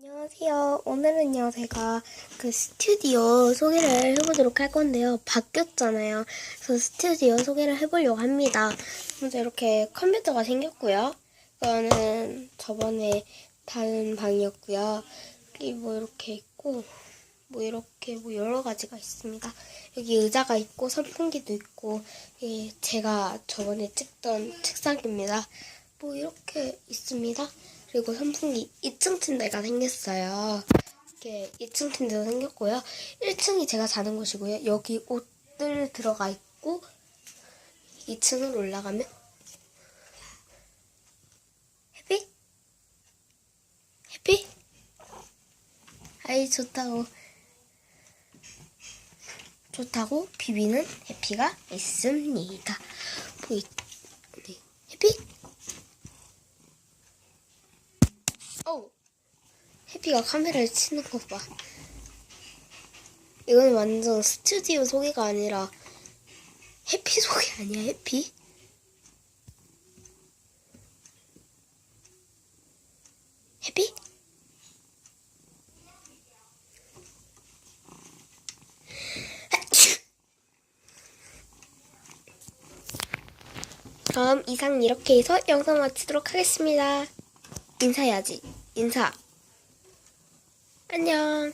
안녕하세요. 오늘은요, 제가 그 스튜디오 소개를 해보도록 할 건데요. 바뀌었잖아요. 그래서 스튜디오 소개를 해보려고 합니다. 먼저 이렇게 컴퓨터가 생겼고요. 이거는 저번에 다른 방이었고요. 여기 뭐 이렇게 있고, 뭐 이렇게 뭐 여러 가지가 있습니다. 여기 의자가 있고, 선풍기도 있고, 이게 제가 저번에 찍던 책상입니다. 뭐 이렇게 있습니다. 그리고 선풍기 2층 침대가 생겼어요. 이렇게 2층 침대도 생겼고요. 1층이 제가 자는 곳이고요. 여기 옷들 들어가 있고 2층으로 올라가면 해피? 해피? 아이 좋다고 좋다고 비비는 해피가 있습니다. 보이 네. 해피? 어우, 해피가 카메라를 치는 거 봐. 이건 완전 스튜디오 소개가 아니라 해피 소개 아니야, 해피? 해피? 그럼 이상 이렇게 해서 영상 마치도록 하겠습니다. 인사해야지. 인사. 안녕.